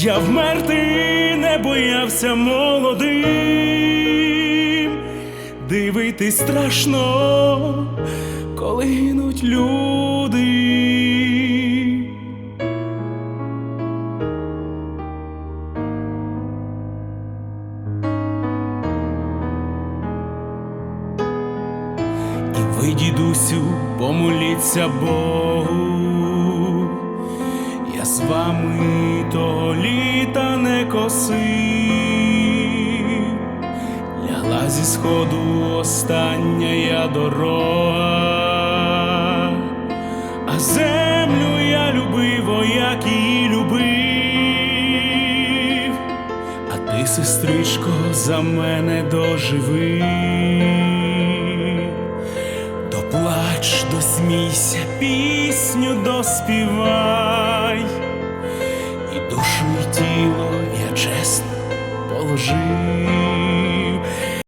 Я вмерти не боявся молодим, дивитись страшно, коли гинуть люди. І ви, дідусю, помоліться Богу, я з вами літа косив, лягла зі сходу остання я дорога, а землю я любив, як її любив, а ти, сестричко, за мене доживи. Доплач, досмійся, пісню доспівай, і душу, і тіло żyje.